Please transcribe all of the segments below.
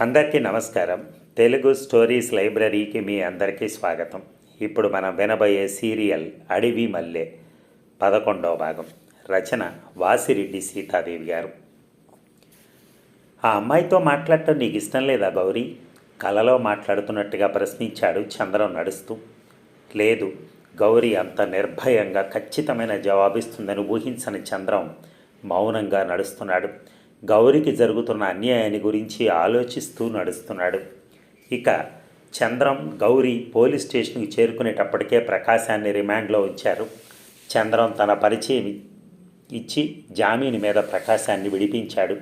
అందరికీ నమస్కారం. తెలుగు స్టోరీస్ లైబ్రరీకి మీ అందరికీ స్వాగతం. ఇప్పుడు మనం వినబోయే సీరియల్ అడవి మల్లె పదకొండవ భాగం. రచన వాసిరెడ్డి సీతాదేవి గారు. ఆ అమ్మాయితో మాట్లాడటం నీకు ఇష్టం లేదా గౌరీ? కలలో మాట్లాడుతున్నట్టుగా ప్రశ్నించాడు చంద్రం నడుస్తూ. లేదు గౌరీ అంత నిర్భయంగా ఖచ్చితమైన జవాబిస్తుందని ఊహించని చంద్రం మౌనంగా నడుస్తున్నాడు. గౌరికి జరుగుతున్న అన్యాయాన్ని గురించి ఆలోచిస్తూ నడుస్తున్నాడు. ఇక చంద్రం గౌరీ పోలీస్ స్టేషన్కి చేరుకునేటప్పటికే ప్రకాశాన్ని రిమాండ్లో ఉంచారు. చంద్రం తన పరిచయం ఇచ్చి జామీను మీద ప్రకాశాన్ని విడిపించాడు.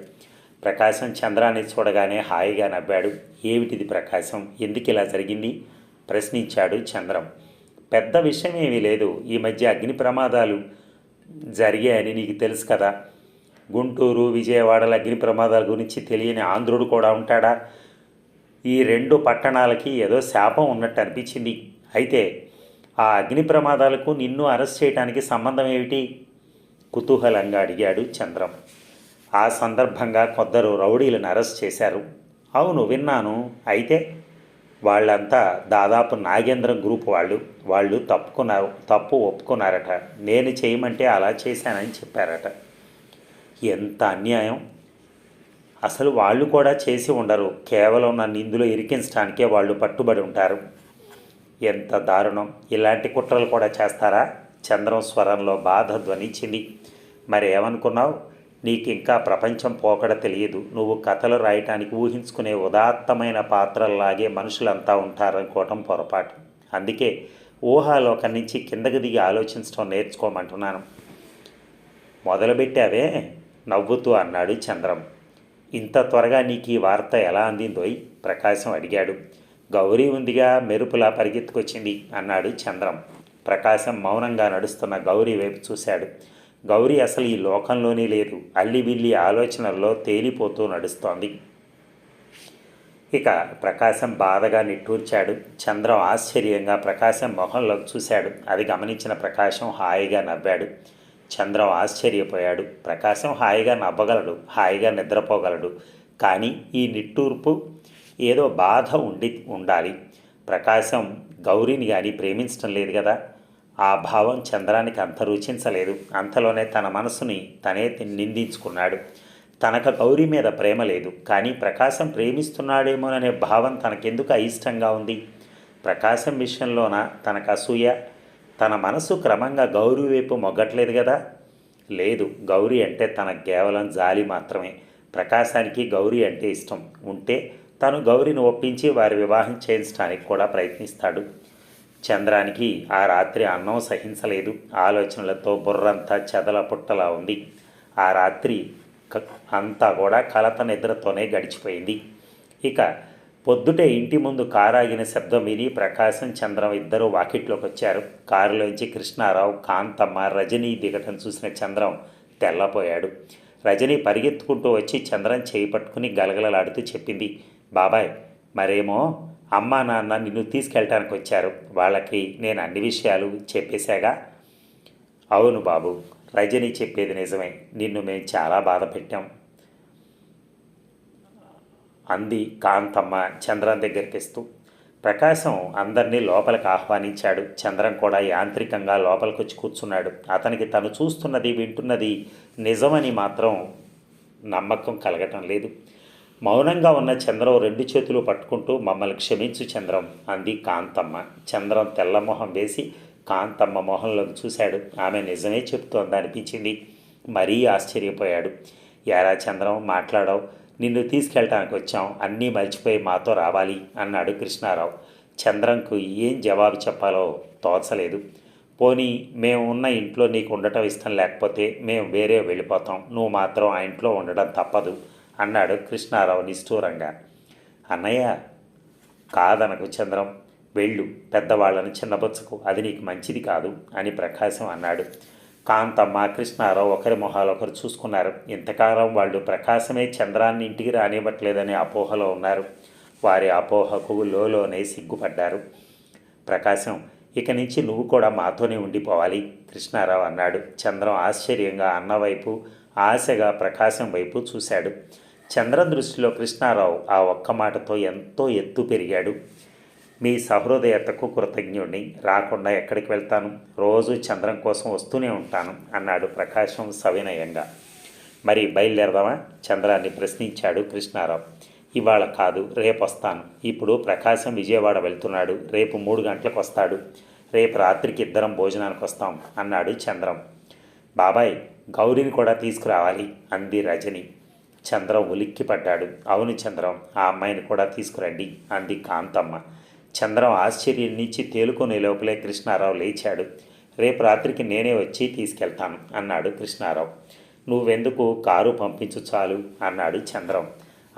ప్రకాశం చంద్రాన్ని చూడగానే హాయిగా నవ్వాడు. ఏమిటిది ప్రకాశం? ఎందుకు ఇలా జరిగింది? ప్రశ్నించాడు చంద్రం. పెద్ద విషయం ఏమీ లేదు. ఈ మధ్య అగ్ని ప్రమాదాలు జరిగాయని నీకు తెలుసు కదా. గుంటూరు విజయవాడల అగ్ని ప్రమాదాల గురించి తెలియని ఆంధ్రుడు కూడా ఉంటాడా? ఈ రెండు పట్టణాలకి ఏదో శాపం ఉన్నట్టు అనిపించింది. అయితే ఆ అగ్ని ప్రమాదాలకు నిన్ను అరెస్ట్ చేయడానికి సంబంధం ఏమిటి? కుతూహలంగా అడిగాడు చంద్రం. ఆ సందర్భంగా కొందరు రౌడీలను అరెస్ట్ చేశారు. అవును విన్నాను. అయితే వాళ్ళంతా దాదాపు నాగేంద్ర గ్రూప్ వాళ్ళు. వాళ్ళు తప్పుకున్నారు తప్పు ఒప్పుకున్నారట. నేను చేయమంటే అలా చేశానని చెప్పారట. ఎంత అన్యాయం? అసలు వాళ్ళు కూడా చేసి ఉండరు. కేవలం నన్ను ఇందులో ఇరికించడానికే వాళ్ళు పట్టుబడి ఉంటారు. ఎంత దారుణం. ఇలాంటి కుట్రలు కూడా చేస్తారా? చంద్రం స్వరంలో బాధ ధ్వనించింది. మరి ఏమనుకున్నావు నీకు ఇంకా ప్రపంచం పోకడ తెలియదు. నువ్వు కథలు రాయటానికి ఊహించుకునే ఉదాత్తమైన పాత్రల్లాగే మనుషులంతా ఉంటారనుకోవటం పొరపాటు. అందుకే ఊహాలోకం నుంచి కిందకి దిగి ఆలోచించడం నేర్చుకోమంటున్నాను. మొదలుపెట్టావే? నవ్వుతూ అన్నాడు చంద్రం. ఇంత త్వరగా నీకు ఈ వార్త ఎలా అందిందోయ్? ప్రకాశం అడిగాడు. గౌరీ ఉందిగా మెరుపులా పరిగెత్తుకొచ్చింది అన్నాడు చంద్రం. ప్రకాశం మౌనంగా నడుస్తున్న గౌరీ వైపు చూశాడు. గౌరీ అసలు ఈ లోకంలోనే లేదు. అల్లిబిల్లి ఆలోచనల్లో తేలిపోతూ నడుస్తోంది. ఇక ప్రకాశం బాధగా నిట్టూర్చాడు. చంద్రం ఆశ్చర్యంగా ప్రకాశం మొహంలోకి చూశాడు. అది గమనించిన ప్రకాశం హాయిగా నవ్వాడు. చంద్రం ఆశ్చర్యపోయాడు. ప్రకాశం హాయిగా నవ్వగలడు హాయిగా నిద్రపోగలడు. కానీ ఈ నిట్టూర్పు ఏదో బాధ ఉండి ఉండాలి. ప్రకాశం గౌరీని కానీ ప్రేమించడం లేదు కదా ఆ భావం చంద్రానికి అంత రుచించలేదు. అంతలోనే తన మనసుని తనే నిందించుకున్నాడు. తనకు గౌరీ మీద ప్రేమ లేదు. కానీ ప్రకాశం ప్రేమిస్తున్నాడేమోననే భావం తనకెందుకు అయిష్టంగా ఉంది? ప్రకాశం విషయంలోన తనకు అసూయ? తన మనసు క్రమంగా గౌరీ వైపు మొగ్గట్లేదు కదా? లేదు గౌరీ అంటే తన కేవలం జాలి మాత్రమే. ప్రకాశానికి గౌరీ అంటే ఇష్టం. ఉంటే తను గౌరిని ఒప్పించి వారి వివాహం చేయించడానికి కూడా ప్రయత్నిస్తాడు. చంద్రానికి ఆ రాత్రి అన్నం సహించలేదు. ఆలోచనలతో బుర్రంతా చెదల పుట్టలా ఉంది. ఆ రాత్రి అంతా కూడా కలత నిద్రతోనే గడిచిపోయింది. ఇక పొద్దుటే ఇంటి ముందు కారాగిన శబ్దం విని ప్రకాశం చంద్రం ఇద్దరు వాకిట్లోకి వచ్చారు కారులోంచి కృష్ణారావు కాంతమ్మ రజనీ దిగటం చూసిన చంద్రం తెల్లపోయాడు. రజనీ పరిగెత్తుకుంటూ వచ్చి చంద్రం చేయి పట్టుకుని గలగలలాడుతూ చెప్పింది బాబాయ్ మరేమో? అమ్మ నాన్న నిన్ను తీసుకెళ్ళటానికి వచ్చారు. వాళ్ళకి నేను అన్ని విషయాలు చెప్పేశాగా? అవును బాబు రజని చెప్పేది నిజమే. నిన్ను మేము చాలా బాధ పెట్టాం. అంది కాంతమ్మ చంద్రం దగ్గరికిస్తూ. ప్రకాశం అందరినీ లోపలికి ఆహ్వానించాడు. చంద్రం కూడా యాంత్రికంగా లోపలికి వచ్చి కూర్చున్నాడు. అతనికి తను చూస్తున్నది వింటున్నది నిజమని మాత్రం నమ్మకం కలగటం లేదు. మౌనంగా ఉన్న చంద్రం రెండు చేతులు పట్టుకుంటూ మమ్మల్ని క్షమించు చంద్రం అంది కాంతమ్మ. చంద్రం తెల్లమొహం వేసి కాంతమ్మ మొహంలోకి చూశాడు. ఆమె నిజమే చెప్తోంది అనిపించింది మరీ ఆశ్చర్యపోయాడు. యారా చంద్రం మాట్లాడావు. నిన్ను తీసుకెళ్ళటానికి వచ్చాం. అన్నీ మర్చిపోయి మాతో రావాలి అన్నాడు కృష్ణారావు. చంద్రంకు ఏం జవాబు చెప్పాలో తోచలేదు. పోనీ మేము ఉన్న ఇంట్లో నీకు ఉండటం ఇష్టం లేకపోతే మేము వేరే వెళ్ళిపోతాం. నువ్వు మాత్రం ఆ ఇంట్లో ఉండడం తప్పదు అన్నాడు కృష్ణారావు నిష్ఠూరంగా. అన్నయ్య! కాదనకు చంద్రం. వెళ్ళు పెద్దవాళ్ళని చిన్నబుచ్చకు. అది నీకు మంచిది కాదు అని ప్రకాశం అన్నాడు. కాంతమ్మ కృష్ణారావు ఒకరి మొహాలు ఒకరు చూసుకున్నారు. ఇంతకాలం వాళ్ళు ప్రకాశమే చంద్రాన్ని ఇంటికి రానివ్వట్లేదనే అపోహలో ఉన్నారు. వారి అపోహకు లోలోనే సిగ్గుపడ్డారు. ప్రకాశం ఇక నుంచి నువ్వు కూడా మాతోనే ఉండిపోవాలి కృష్ణారావు అన్నాడు. చంద్రం ఆశ్చర్యంగా అన్న వైపు ఆశగా ప్రకాశం వైపు చూశాడు. చంద్రం దృష్టిలో కృష్ణారావు ఆ ఒక్క మాటతో ఎంతో ఎత్తు పెరిగాడు. మీ సహృదయతకు కృతజ్ఞుడిని. రాకుండా ఎక్కడికి వెళ్తాను? రోజు చంద్రం కోసం వస్తూనే ఉంటాను అన్నాడు ప్రకాశం సవినయంగా. మరి బయలుదేరదామా? చంద్రాన్ని ప్రశ్నించాడు కృష్ణారావు. ఇవాళ కాదు రేపు వస్తాను. ఇప్పుడు ప్రకాశం విజయవాడ వెళ్తున్నాడు. రేపు మూడు గంటలకు వస్తాడు. రేపు రాత్రికి ఇద్దరం భోజనానికి వస్తాం అన్నాడు చంద్రం. బాబాయ్ గౌరీని కూడా తీసుకురావాలి అంది రజని. చంద్రం ఉలిక్కిపడ్డాడు. అవును చంద్రం ఆ అమ్మాయిని కూడా తీసుకురండి అంది కాంతమ్మ. చంద్రం ఆశ్చర్యం నుంచి తేలుకునే లోపలే కృష్ణారావు లేచాడు. రేపు రాత్రికి నేనే వచ్చి తీసుకెళ్తాను అన్నాడు కృష్ణారావు. నువ్వెందుకు కారు పంపించు చాలు అన్నాడు చంద్రం.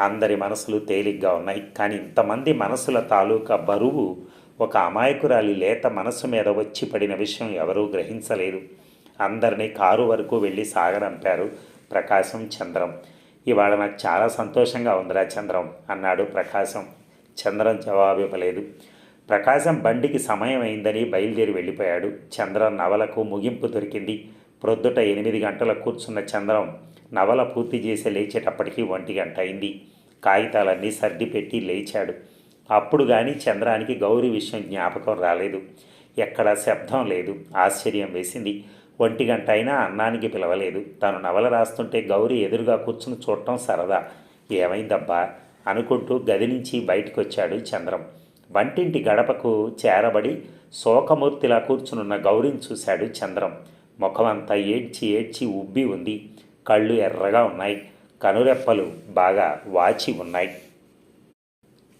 అందరి మనసులు తేలిగ్గా ఉన్నాయి. కానీ ఇంతమంది మనసుల తాలూకా బరువు ఒక అమాయకురాలి లేత మనసు మీద వచ్చి పడిన విషయం ఎవరూ గ్రహించలేదు. అందరినీ కారు వరకు వెళ్ళి సాగరంపారు ప్రకాశం చంద్రం. ఇవాళ నాకు చాలా సంతోషంగా ఉందిరా చంద్రం అన్నాడు ప్రకాశం. చంద్రం జవాబు ఇవ్వలేదు ప్రకాశం బండికి సమయం అయిందని బయలుదేరి వెళ్ళిపోయాడు. చంద్రం నవలకు ముగింపు దొరికింది. ప్రొద్దుట ఎనిమిది గంటల కూర్చున్న చంద్రం నవల పూర్తి చేసి లేచేటప్పటికీ ఒంటి గంట అయింది. కాగితాలన్నీ సర్దిపెట్టి లేచాడు. అప్పుడు కానీ చంద్రానికి గౌరీ విషయం జ్ఞాపకం రాలేదు. ఎక్కడ శబ్దం లేదు. ఆశ్చర్యం వేసింది. ఒంటి గంట అయినా అన్నానికి పిలవలేదు. తను నవల రాస్తుంటే గౌరీ ఎదురుగా కూర్చుని చూడటం సరదా. ఏమైందబ్బా? అనుకుంటూ గది నుంచి బయటకొచ్చాడు చంద్రం. వంటింటి గడపకు చేరబడి శోకమూర్తిలా కూర్చునున్న గౌరిని చూశాడు చంద్రం. ముఖమంతా ఏడ్చి ఏడ్చి ఉబ్బి ఉంది. కళ్ళు ఎర్రగా ఉన్నాయి. కనురెప్పలు బాగా వాచి ఉన్నాయి.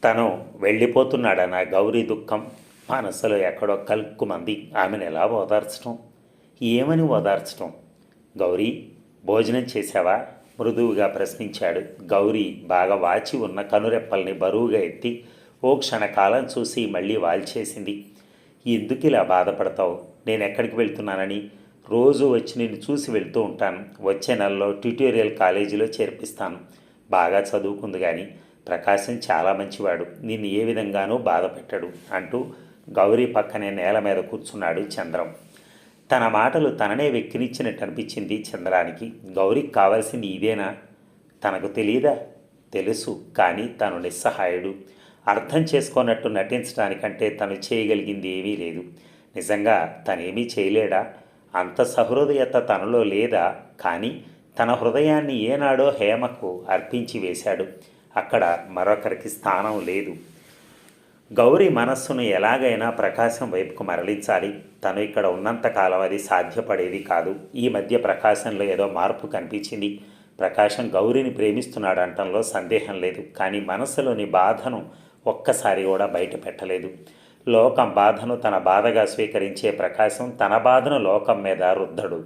తను వెళ్ళిపోతున్నాడన్న గౌరీ దుఃఖం మనసులో ఎక్కడో కలుక్కుమంది. ఆమెను ఎలా ఓదార్చడం ఏమని ఓదార్చడం గౌరీ భోజనం చేశావా? మృదువుగా ప్రశ్నించాడు. గౌరీ బాగా వాచి ఉన్న కనురెప్పల్ని బరువుగా ఎత్తి ఓ క్షణకాలం చూసి మళ్ళీ వాల్చేసింది. ఎందుకు ఇలా బాధపడతావు? నేను ఎక్కడికి వెళ్తున్నానని? రోజు వచ్చి నిన్ను చూసి వెళ్తూ ఉంటాను. వచ్చే నెలలో ట్యూటోరియల్ కాలేజీలో చేర్పిస్తాను. బాగా చదువుకుంది కానీ ప్రకాశం చాలా మంచివాడు. నిన్ను ఏ విధంగానూ బాధపెట్టడు అంటూ గౌరీ పక్కనే నేల మీద కూర్చున్నాడు చంద్రం. తన మాటలు తననే వెక్కినిచ్చినట్టు అనిపించింది చంద్రానికి. గౌరికి కావాల్సింది ఇదేనా? తనకు తెలియదా తెలుసు కానీ తను నిస్సహాయుడు. అర్థం చేసుకున్నట్టు నటించడానికంటే తను చేయగలిగింది ఏమీ లేదు. నిజంగా తనేమీ చేయలేడా? అంత సహృదయత తనలో లేదా? కానీ తన హృదయాన్ని ఏనాడో హేమకు అర్పించి వేశాడు. అక్కడ మరొకరికి స్థానం లేదు. గౌరీ మనస్సును ఎలాగైనా ప్రకాశం వైపుకు మరలించాలి. తను ఇక్కడ ఉన్నంతకాలం అది సాధ్యపడేది కాదు. ఈ మధ్య ప్రకాశంలో ఏదో మార్పు కనిపించింది. ప్రకాశం గౌరీని ప్రేమిస్తున్నాడు అంటంలో సందేహం లేదు. కానీ మనసులోని బాధను ఒక్కసారి కూడా బయట పెట్టలేదు. లోకం బాధను తన బాధగా స్వీకరించే ప్రకాశం తన బాధను లోకం మీద రుద్దడు.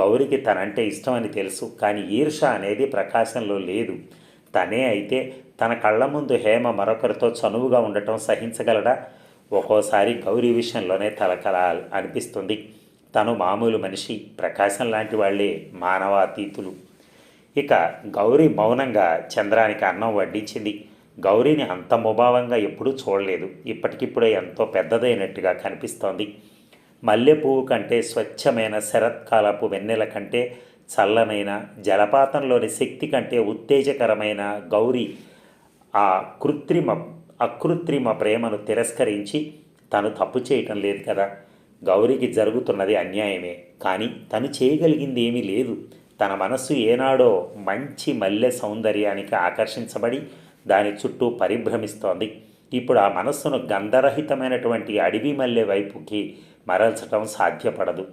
గౌరికి తనంటే ఇష్టమని తెలుసు. కానీ ఈర్ష అనేది ప్రకాశంలో లేదు. తనే అయితే తన కళ్ళ ముందు హేమ మరొకరితో చనువుగా ఉండటం సహించగలడా? ఒక్కోసారి గౌరీ విషయంలోనే తలకల అనిపిస్తుంది. తను మామూలు మనిషి ప్రకాశం లాంటి వాళ్ళే మానవాతీతులు. ఇక గౌరీ మౌనంగా చంద్రానికి అన్నం వడ్డించింది. గౌరీని అంత ముభావంగా ఎప్పుడూ చూడలేదు. ఇప్పటికిప్పుడే ఎంతో పెద్దదైనట్టుగా కనిపిస్తోంది. మల్లె పువ్వు కంటే స్వచ్ఛమైన శరత్కాలపు వెన్నెల కంటే చల్లనైన జలపాతంలోని శక్తి కంటే ఉత్తేజకరమైన గౌరీ ఆ కృత్రిమ అకృత్రిమ ప్రేమను తిరస్కరించి తను తప్పు చేయటం లేదు కదా. గౌరికి జరుగుతున్నది అన్యాయమే. కానీ తను చేయగలిగింది ఏమీ లేదు. తన మనస్సు ఏనాడో మంచి మల్లె సౌందర్యానికి ఆకర్షించబడి దాని చుట్టూ పరిభ్రమిస్తోంది. ఇప్పుడు ఆ మనస్సును గంధరహితమైనటువంటి అడవి మల్లె వైపుకి మరల్చటం సాధ్యపడదు.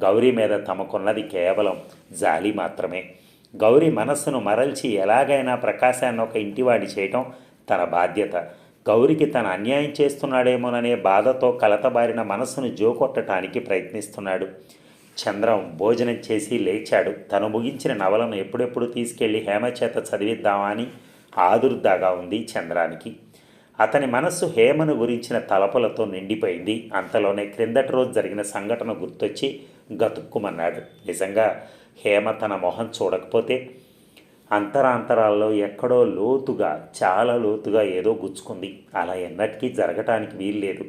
గౌరీ మీద తమకున్నది కేవలం జాలి మాత్రమే. గౌరీ మనస్సును మరల్చి ఎలాగైనా ప్రకాశాన్ని ఒక ఇంటివాడి చేయటం తన బాధ్యత. గౌరికి తన అన్యాయం చేస్తున్నాడేమోననే బాధతో కలతబారిన మనస్సును జోకొట్టడానికి ప్రయత్నిస్తున్నాడు. చంద్రం భోజనం చేసి లేచాడు. తను ముగించిన నవలను ఎప్పుడెప్పుడు తీసుకెళ్ళి హేమచేత చదివిద్దామా అని ఆదుర్దాగా ఉంది చంద్రానికి. అతని మనస్సు హేమను గురించిన తలపులతో నిండిపోయింది. అంతలోనే క్రిందటి రోజు జరిగిన సంఘటన గుర్తొచ్చి గతుక్కుమన్నాడు. నిజంగా హేమ తన మొహం చూడకపోతే అంతరాంతరాల్లో ఎక్కడో లోతుగా చాలా లోతుగా ఏదో గుచ్చుకుంది. అలా ఎన్నటికీ జరగటానికి వీల్లేదు.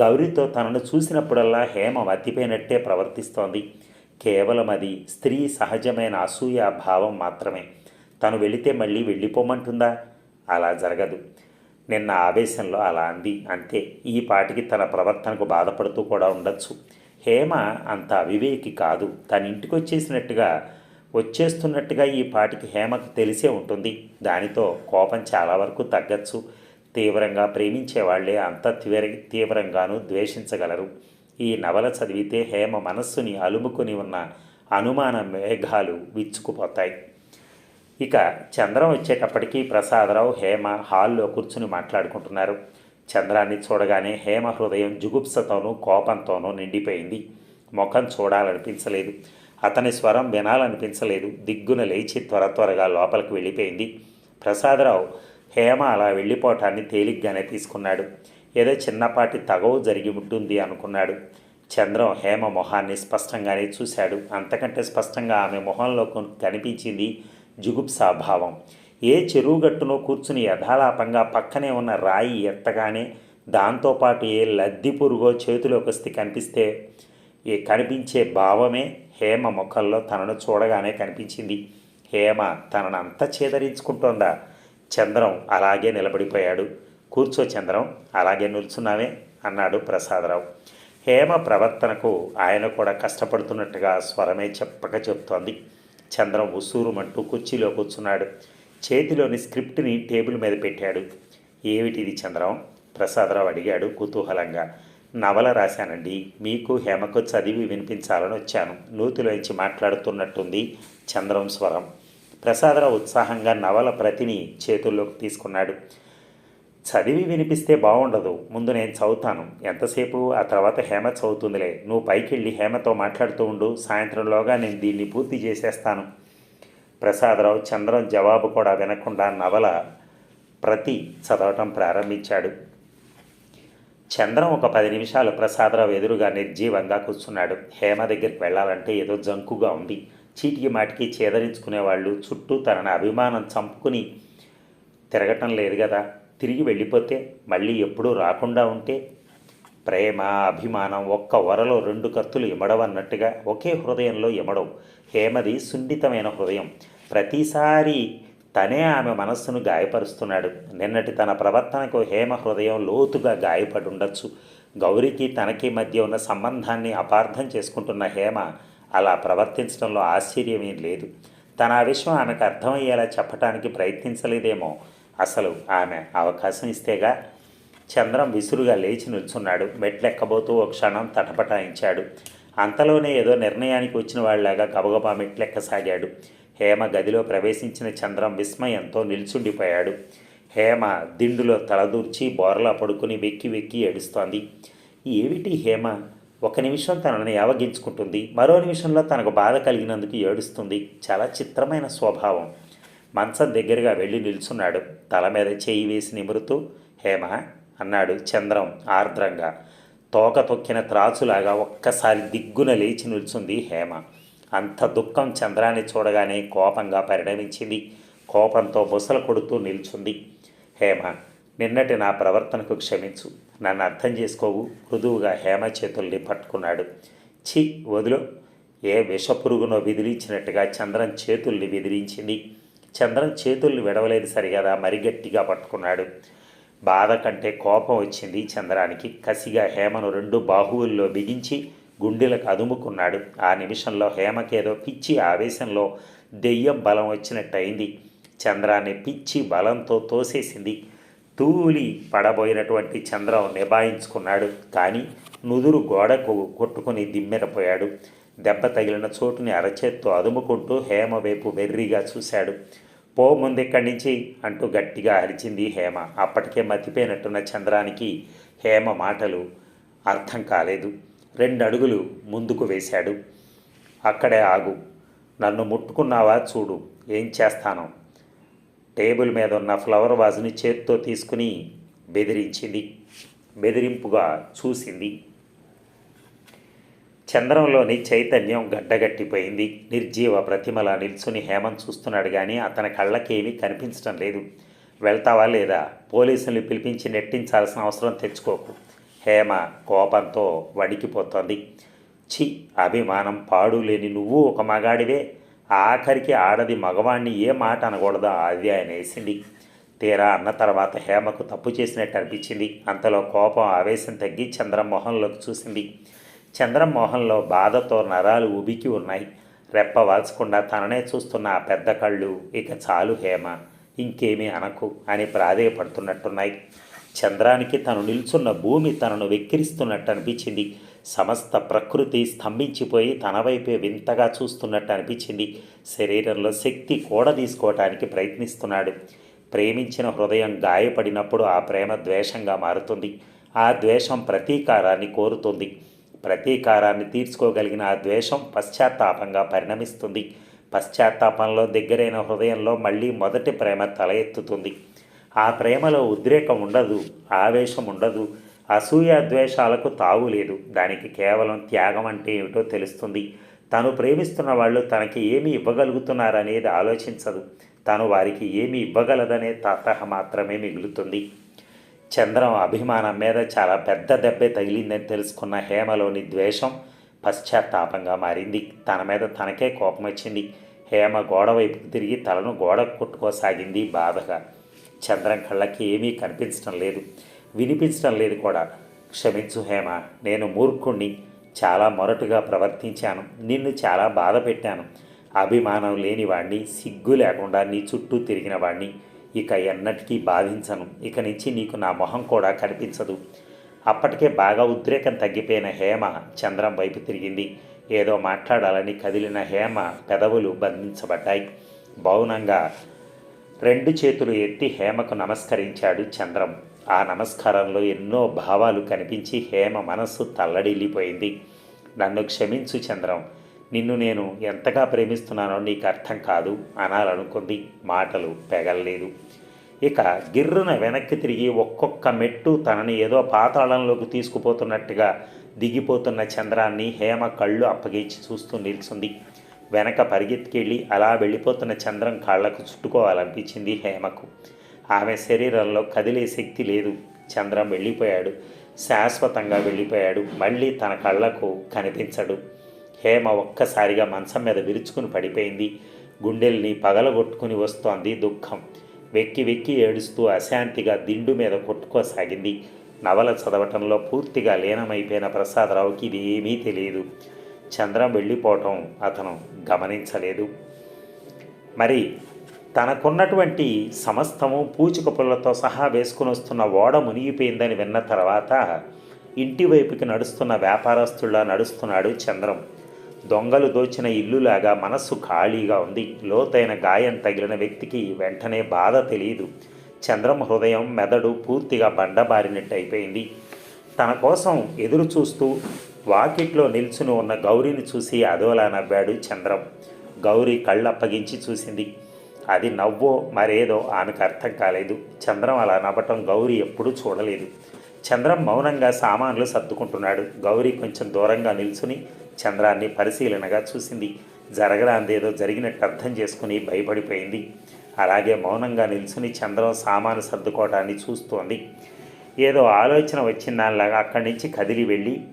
గౌరీతో తనను చూసినప్పుడల్లా హేమ మతిపోయినట్టే ప్రవర్తిస్తోంది. కేవలం అది స్త్రీ సహజమైన అసూయ భావం మాత్రమే. తను వెళితే మళ్ళీ వెళ్ళిపోమంటుందా? అలా జరగదు. నిన్న ఆవేశంలో అలా అంది. అంతే. ఈ పాటికి తన ప్రవర్తనకు బాధపడుతూ కూడా ఉండొచ్చు. హేమ అంత అవివేకి కాదు. తన ఇంటికి వచ్చేసినట్టుగా వచ్చేస్తున్నట్టుగా ఈ పాటికి హేమకు తెలిసే ఉంటుంది. దానితో కోపం చాలా వరకు తగ్గచ్చు. తీవ్రంగా ప్రేమించే వాళ్ళే అంత తీవ్ర తీవ్రంగానూ ద్వేషించగలరు. ఈ నవల చదివితే హేమ మనస్సుని అలుముకుని ఉన్న అనుమాన మేఘాలు విచ్చుకుపోతాయి. ఇక చంద్రం వచ్చేటప్పటికీ ప్రసాదరావు హేమ హాల్లో కూర్చుని మాట్లాడుకుంటున్నారు. చంద్రాన్ని చూడగానే హేమ హృదయం జుగుప్సతోనూ కోపంతోనూ నిండిపోయింది. ముఖం చూడాలనిపించలేదు. అతని స్వరం వినాలనిపించలేదు. దిగ్గున లేచి త్వర త్వరగా లోపలికి వెళ్ళిపోయింది. ప్రసాదరావు హేమ అలా వెళ్ళిపోవటాన్ని తేలిగ్గానే తీసుకున్నాడు. ఏదో చిన్నపాటి తగవు జరిగి ఉంటుంది అనుకున్నాడు. చంద్రం హేమ మొహాన్ని స్పష్టంగానే చూశాడు. అంతకంటే స్పష్టంగా ఆమె మొహంలో కనిపించింది జుగుప్సాభావం ఏ చెరువు గట్టునో కూర్చుని యథాలాపంగా పక్కనే ఉన్న రాయి ఎత్తగానే దాంతోపాటు ఏ లద్ది పురుగో చేతిలోకి వస్తే కనిపిస్తే ఈ కనిపించే భావమే హేమ ముఖంలో తనను చూడగానే కనిపించింది. హేమ తనను అంత చేదరించుకుంటోందా? చంద్రం అలాగే నిలబడిపోయాడు. కూర్చో చంద్రం అలాగే నిల్చున్నావే అన్నాడు ప్రసాదరావు. హేమ ప్రవర్తనకు ఆయన కూడా కష్టపడుతున్నట్టుగా స్వరమే చెప్పక చెప్తోంది. చంద్రం ఉసూరుమంటూ కుర్చీలో కూర్చున్నాడు. చేతిలోని స్క్రిప్ట్ని టేబుల్ మీద పెట్టాడు. ఏమిటిది చంద్రం? ప్రసాదరావు అడిగాడు కుతూహలంగా. నవల రాశానండి. మీకు హేమకు చదివి వినిపించాలని వచ్చాను. నూతిలోంచి మాట్లాడుతున్నట్టుంది చంద్రం స్వరం. ప్రసాదరావు ఉత్సాహంగా నవల ప్రతిని చేతుల్లోకి తీసుకున్నాడు. చదివి వినిపిస్తే బాగుండదు ముందు నేను చదువుతాను. ఎంతసేపు? ఆ తర్వాత హేమ చదువుతుందిలే. నువ్వు పైకి వెళ్ళి హేమతో మాట్లాడుతూ ఉండు. సాయంత్రంలోగా నేను దీన్ని పూర్తి చేసేస్తాను. ప్రసాదరావు చంద్రం జవాబు కూడా వినకుండా నవల ప్రతి చదవటం ప్రారంభించాడు. చంద్రం ఒక పది నిమిషాలు ప్రసాదరావు ఎదురుగా నిర్జీవంగా కూర్చున్నాడు. హేమ దగ్గరికి వెళ్ళాలంటే ఏదో జంకుగా ఉంది. చీటికి మాటికి చేదరించుకునేవాళ్ళు చుట్టూ తనని అభిమానం చంపుకుని తిరగటం లేదు కదా. తిరిగి వెళ్ళిపోతే మళ్ళీ ఎప్పుడూ రాకుండా ఉంటే ప్రేమ అభిమానం ఒక్క వరలో రెండు కత్తులు ఇమడవన్నట్టుగా ఒకే హృదయంలో ఇమడవు. హేమది సున్నితమైన హృదయం. ప్రతిసారి తనే ఆమె మనస్సును గాయపరుస్తున్నాడు. నిన్నటి తన ప్రవర్తనకు హేమ హృదయం లోతుగా గాయపడి ఉండొచ్చు గౌరికి తనకి మధ్య ఉన్న సంబంధాన్ని అపార్థం చేసుకుంటున్న హేమ అలా ప్రవర్తించడంలో ఆశ్చర్యమేం లేదు. తన ఆ విషయం ఆమెకు అర్థమయ్యేలా చెప్పటానికి ప్రయత్నించలేదేమో. అసలు ఆమె అవకాశం ఇస్తేగా చంద్రం విసురుగా లేచి నిల్చున్నాడు. మెట్లెక్కబోతూ ఒక క్షణం తటపటాయించాడు. అంతలోనే ఏదో నిర్ణయానికి వచ్చిన వాళ్ళలాగా గబగబా మెట్లెక్కసాగాడు. హేమ గదిలో ప్రవేశించిన చంద్రం విస్మయంతో నిల్చుండిపోయాడు. హేమ దిండులో తలదూర్చి బోర్లా పడుకుని వెక్కి వెక్కి ఏడుస్తోంది. ఏమిటి హేమ? ఒక నిమిషం తనని యావగించుకుంటుంది. మరో నిమిషంలో తనకు బాధ కలిగినందుకు ఏడుస్తుంది. చాలా చిత్రమైన స్వభావం. మంచం దగ్గరగా వెళ్ళి నిల్చున్నాడు. తల మీద చేయి వేసి నిమురుతూ హేమ అన్నాడు చంద్రం ఆర్ద్రంగా. తోక తొక్కిన త్రాచులాగా ఒక్కసారి దిగ్గున లేచి నిల్చుంది హేమ. అంత దుఃఖం చంద్రాన్ని చూడగానే కోపంగా పరిణమించింది. కోపంతో బుసలు కొడుతూ నిల్చుంది. హేమ నిన్నటి నా ప్రవర్తనకు క్షమించు. నన్ను అర్థం చేసుకోవు. మృదువుగా హేమ చేతుల్ని పట్టుకున్నాడు. ఛీ వదిలో. ఏ విషపురుగునో విదిలించినట్టుగా చంద్రం చేతుల్ని విదిలించింది. చంద్రం చేతుల్ని విడవలేదు సరిగదా. మరి గట్టిగా పట్టుకున్నాడు. బాధ కంటే కోపం వచ్చింది చంద్రానికి. కసిగా హేమను రెండు బాహువుల్లో బిగించి గుండెలకు అదుముకున్నాడు. ఆ నిమిషంలో హేమకేదో పిచ్చి ఆవేశంలో దెయ్యం బలం వచ్చినట్టయింది. చంద్రాన్ని పిచ్చి బలంతో తోసేసింది. తూలి పడబోయినటువంటి చంద్రం నిభాయించుకున్నాడు. కానీ నుదురు గోడకు కొట్టుకుని దిమ్మెరపోయాడు దెబ్బ తగిలిన చోటుని అరచేత్తో అదుముకుంటూ హేమ వైపు వెర్రిగా చూశాడు. పో ముందిక్కడి నుంచి? అంటూ గట్టిగా అరిచింది హేమ. అప్పటికే మతిపోయినట్టున్న చంద్రానికి హేమ మాటలు అర్థం కాలేదు. రెండు అడుగులు ముందుకు వేశాడు. అక్కడే ఆగు. నన్ను ముట్టుకున్నావా చూడు. ఏం చేస్తాను? టేబుల్ మీద ఉన్న ఫ్లవర్ వాజ్ని చేత్తో తీసుకుని బెదిరించింది. బెదిరింపుగా చూసింది. చంద్రంలోని చైతన్యం గడ్డగట్టిపోయింది. నిర్జీవ ప్రతిమలా నిల్చుని హేమంత్ చూస్తున్నాడు కానీ అతని కళ్ళకేమీ కనిపించడం లేదు. వెళ్తావా లేదా? పోలీసుల్ని పిలిపించి నెట్టించాల్సిన అవసరం తెచ్చుకోకు. హేమ కోపంతో వణికిపోతోంది. ఛీ! అభిమానం పాడు లేని నువ్వు ఒక మగాడివే. ఆఖరికి ఆడది మగవాణ్ణి ఏ మాట అనకూడదో అది ఆయన వేసింది తీరా అన్న తర్వాత హేమకు తప్పు చేసినట్టు అనిపించింది. అంతలో కోపం ఆవేశం తగ్గి చంద్రం మొహంలోకి చూసింది. చంద్రం బాధతో నరాలు ఉబికి ఉన్నాయి. రెప్ప వాల్చకుండా తననే చూస్తున్న ఆ పెద్ద కళ్ళు ఇక చాలు హేమ ఇంకేమీ అనకు అని ప్రాధేయపడుతున్నట్టున్నాయి. చంద్రానికి తను నిల్చున్న భూమి తనను వెక్కిరిస్తున్నట్టు అనిపించింది సమస్త ప్రకృతి స్తంభించిపోయి తన వైపే వింతగా చూస్తున్నట్టు అనిపించింది శరీరంలో శక్తి కూడా తీసుకోవటానికి ప్రయత్నిస్తున్నాడు. ప్రేమించిన హృదయం గాయపడినప్పుడు ఆ ప్రేమ ద్వేషంగా మారుతుంది. ఆ ద్వేషం ప్రతీకారాన్ని కోరుతుంది. ప్రతీకారాన్ని తీర్చుకోగలిగిన ఆ ద్వేషం పశ్చాత్తాపంగా పరిణమిస్తుంది. పశ్చాత్తాపంలో దగ్గరైన హృదయంలో మళ్ళీ మొదటి ప్రేమ తల ఎత్తుతుంది. ఆ ప్రేమలో ఉద్రేకం ఉండదు ఆవేశం ఉండదు అసూయ ద్వేషాలకు తావు లేదు. దానికి కేవలం త్యాగం అంటే ఏమిటో తెలుస్తుంది. తను ప్రేమిస్తున్న వాళ్ళు తనకి ఏమి ఇవ్వగలుగుతున్నారనేది ఆలోచించదు. తను వారికి ఏమి ఇవ్వగలదనే తాతహ మాత్రమే మిగులుతుంది. చంద్రం అభిమానం మీద చాలా పెద్ద దెబ్బే తగిలిందని తెలుసుకున్న హేమలోని ద్వేషం పశ్చాత్తాపంగా మారింది. తన మీద తనకే కోపం వచ్చింది హేమ గోడ వైపుకు తిరిగి తలను గోడ కొట్టుకోసాగింది బాధగా. చంద్రం కళ్ళకి ఏమీ కనిపించడం లేదు. వినిపించడం లేదు కూడా. క్షమించు హేమ నేను మూర్ఖుణ్ణి. చాలా మొరటుగా ప్రవర్తించాను. నిన్ను చాలా బాధ పెట్టాను అభిమానం లేనివాణ్ణి సిగ్గు లేకుండా నీ చుట్టూ తిరిగిన వాణ్ణి ఇక ఎన్నటికీ బాధించను. ఇక నుంచి నీకు నా మొహం కూడా కనిపించదు. అప్పటికే బాగా ఉద్రేకం తగ్గిపోయిన హేమ చంద్రం వైపు తిరిగింది. ఏదో మాట్లాడాలని కదిలిన హేమ పెదవులు బంధించబడ్డాయి. మౌనంగా రెండు చేతులు ఎత్తి హేమకు నమస్కరించాడు చంద్రం. ఆ నమస్కారంలో ఎన్నో భావాలు కనిపించి హేమ మనస్సు తల్లడిల్లిపోయింది. నన్ను క్షమించు చంద్రం. నిన్ను నేను ఎంతగా ప్రేమిస్తున్నానో నీకు అర్థం కాదు అనాలనుకుంది. మాటలు పెగలలేదు. ఇక గిర్రున వెనక్కి తిరిగి ఒక్కొక్క మెట్టు తనని ఏదో పాతాళంలోకి తీసుకుపోతున్నట్టుగా దిగిపోతున్న చంద్రాన్ని హేమ కళ్ళు అప్పగించి చూస్తూ నిల్చుంది. వెనక పరిగెత్తికెళ్ళి అలా వెళ్ళిపోతున్న చంద్రం కాళ్ళకు చుట్టుకోవాలనిపించింది హేమకు. ఆమె శరీరంలో కదిలే శక్తి లేదు. చంద్రం వెళ్ళిపోయాడు. శాశ్వతంగా వెళ్ళిపోయాడు. మళ్ళీ తన కళ్ళకు కనిపించడు. హేమ ఒక్కసారిగా మంచం మీద విరుచుకుని పడిపోయింది. గుండెల్ని పగలగొట్టుకుని వస్తోంది దుఃఖం. వెక్కి వెక్కి ఏడుస్తూ అశాంతిగా దిండు మీద కొట్టుకోసాగింది. నవల చదవటంలో పూర్తిగా లీనమైపోయిన ప్రసాదరావుకి ఇది ఏమీ తెలియదు. చంద్రం వెళ్ళిపోవటం అతను గమనించలేదు. మరి తనకున్నటువంటి సమస్తము పూచిక పుల్లతో సహా వేసుకుని వస్తున్న ఓడ మునిగిపోయిందని విన్న తర్వాత ఇంటి వైపుకి నడుస్తున్న వ్యాపారస్తుల్లా నడుస్తున్నాడు చంద్రం. దొంగలు దోచిన ఇల్లులాగా మనస్సు ఖాళీగా ఉంది. లోతైన గాయం తగిలిన వ్యక్తికి వెంటనే బాధ తెలియదు. చంద్రం హృదయం మెదడు పూర్తిగా బండబారినట్టు అయిపోయింది తన కోసం ఎదురు చూస్తూ వాకిట్లో నిల్చుని ఉన్న గౌరీని చూసి అదోలా నవ్వాడు చంద్రం. గౌరీ కళ్ళప్పగించి చూసింది. అది నవ్వో మరేదో ఆమెకు అర్థం కాలేదు. చంద్రం అలా నవ్వటం గౌరీ ఎప్పుడూ చూడలేదు. చంద్రం మౌనంగా సామాన్లు సర్దుకుంటున్నాడు. గౌరీ కొంచెం దూరంగా నిల్చుని చంద్రాన్ని పరిశీలనగా చూసింది. జరగరాందేదో జరిగినట్టు అర్థం చేసుకుని భయపడిపోయింది. అలాగే మౌనంగా నిల్చుని చంద్రం సామాను సర్దుకోవటాన్ని చూస్తోంది. ఏదో ఆలోచన వచ్చిన దానిలాగా అక్కడి నుంచి కదిలి వెళ్ళి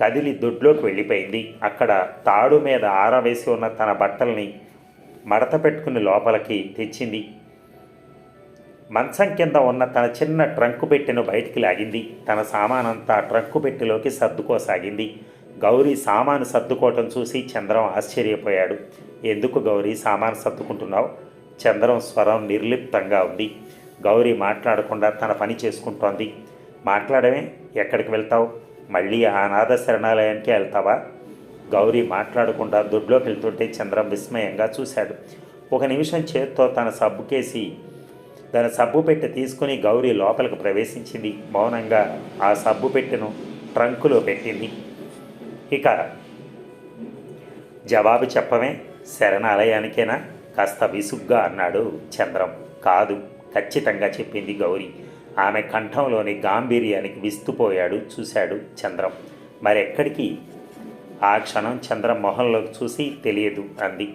కదిలి దొడ్లోకి వెళ్ళిపోయింది. అక్కడ తాడు మీద ఆరవేసి ఉన్న తన బట్టల్ని మడత పెట్టుకుని లోపలికి తెచ్చింది. మంచం కింద ఉన్న తన చిన్న ట్రంకు పెట్టెను బయటికి లాగింది. తన సామానంతా ట్రంకు పెట్టెలోకి సర్దుకోసాగింది. గౌరీ సామాను సర్దుకోవటం చూసి చంద్రం ఆశ్చర్యపోయాడు. ఎందుకు గౌరీ సామాను సర్దుకుంటున్నావు? చంద్రం స్వరం నిర్లిప్తంగా ఉంది. గౌరీ మాట్లాడకుండా తన పని చేసుకుంటోంది. మాట్లాడమే ఎక్కడికి వెళ్తావు? మళ్ళీ అనాథ శరణాలయానికి వెళ్తావా? గౌరీ మాట్లాడకుండా దొడ్లోకి వెళ్తుంటే చంద్రం విస్మయంగా చూశాడు. ఒక నిమిషం చేత్తో తన సబ్బుకేసి తన సబ్బు పెట్టె తీసుకుని గౌరీ లోపలికి ప్రవేశించింది. మౌనంగా ఆ సబ్బు పెట్టెను ట్రంకులో పెట్టింది. ఇక జవాబు చెప్పమే శరణాలయానికేనా? కాస్త విసుగ్గా అన్నాడు చంద్రం. కాదు ఖచ్చితంగా చెప్పింది గౌరీ. ఆమె కంఠంలోని గాంభీర్యానికి విస్తుపోయాడు చూశాడు చంద్రం. మరెక్కడికి? ఆ క్షణం చంద్రం మొహంలోకి చూసి తెలియదు అంది.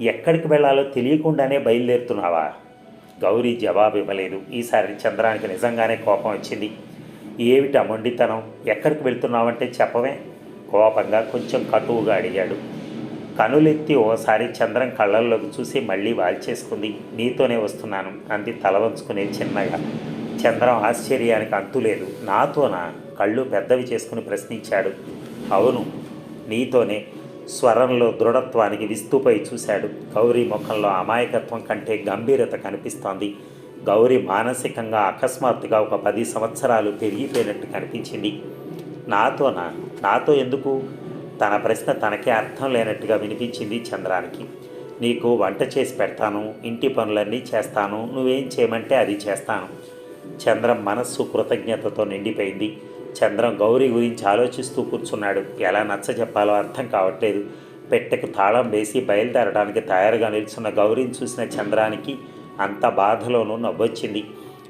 ఎక్కడికి వెళ్ళాలో తెలియకుండానే బయలుదేరుతున్నావా? గౌరీ జవాబు ఇవ్వలేదు. ఈసారి చంద్రానికి నిజంగానే కోపం వచ్చింది. ఏమిటా మొండితనం? ఎక్కడికి వెళ్తున్నావంటే చెప్పవే? కోపంగా కొంచెం కటువుగా అడిగాడు. కనులెత్తి ఓసారి చంద్రం కళ్ళల్లోకి చూసి మళ్ళీ వాల్చేసుకుంది. నీతోనే వస్తున్నాను అంది తలవంచుకునే చిన్నగా చంద్రం ఆశ్చర్యానికి అంతులేదు నాతోనా? కళ్ళు పెద్దవి చేసుకుని ప్రశ్నించాడు. అవును నీతోనే. స్వరంలో దృఢత్వానికి విస్తుపై చూశాడు. గౌరీ ముఖంలో అమాయకత్వం కంటే గంభీరత కనిపిస్తోంది. గౌరీ మానసికంగా అకస్మాత్తుగా ఒక పది సంవత్సరాలు పెరిగిపోయినట్టు కనిపించింది. నాతోనా? నాతో ఎందుకు? తన ప్రశ్న తనకే అర్థం లేనట్టుగా వినిపించింది చంద్రానికి. నీకు వంట చేసి పెడతాను ఇంటి పనులన్నీ చేస్తాను నువ్వేం చేయమంటే అది చేస్తాను. చంద్రం మనస్సు కృతజ్ఞతతో నిండిపోయింది. చంద్రం గౌరీ గురించి ఆలోచిస్తూ కూర్చున్నాడు. ఎలా నచ్చ చెప్పాలో అర్థం కావట్లేదు. పెట్టెకు తాళం వేసి బయలుదేరడానికి తయారుగా నిల్చున్న గౌరీని చూసిన చంద్రానికి అంత బాధలోనూ నవ్వొచ్చింది.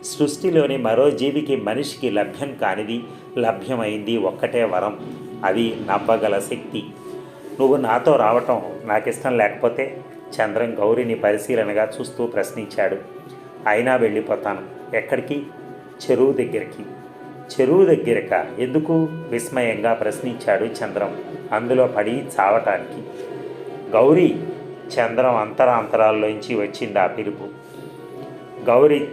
సృష్టిలోని మరో జీవికి మనిషికి లభ్యం కానిది లభ్యమైంది ఒక్కటే వరం అది నవ్వగల శక్తి. నువ్వు నాతో రావటం నాకు ఇష్టం లేకపోతే చంద్రం గౌరిని పరిశీలనగా చూస్తూ ప్రశ్నించాడు. అయినా వెళ్ళిపోతాను. ఎక్కడికి? చెరువు దగ్గరికి. చెరువు దగ్గరక ఎందుకు విస్మయంగా ప్రశ్నించాడు చంద్రం. అందులో పడి చావటానికి. గౌరీ చంద్రం అంతరాంతరాల్లోంచి వచ్చింది ఆ పిలుపు. గౌరీ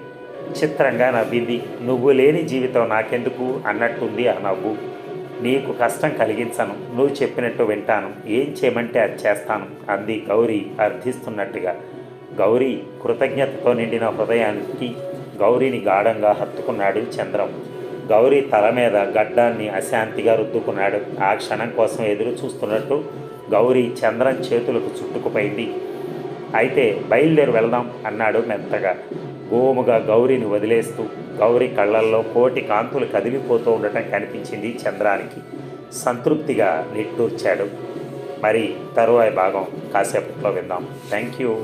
చిత్రంగా నవ్వింది. నువ్వు లేని జీవితం నాకెందుకు అన్నట్టుంది ఆ నవ్వు. నీకు కష్టం కలిగించను. నువ్వు చెప్పినట్టు వింటాను. ఏం చేయమంటే అది చేస్తాను అంది గౌరీ అర్థిస్తున్నట్టుగా. గౌరీ కృతజ్ఞతతో నిండిన హృదయానికి గౌరీని గాఢంగా హత్తుకున్నాడు చంద్రం. గౌరీ తల మీద గడ్డాన్ని అశాంతిగా రుద్దుకున్నాడు. ఆ క్షణం కోసం ఎదురు చూస్తున్నట్టు గౌరీ చంద్రం చేతులకు చుట్టుకుపోయింది. అయితే బయలుదేరి వెళదాం అన్నాడు మెత్తగా. గోముగా గౌరిని వదిలేస్తూ గౌరి కళ్ళల్లో కోటి కాంతులు కదిలిపోతూ ఉండటం కనిపించింది చంద్రానికి. సంతృప్తిగా నిట్టూర్చాడు. మరి తరువాయి భాగం కాసేపట్లో విందాం. Thank you.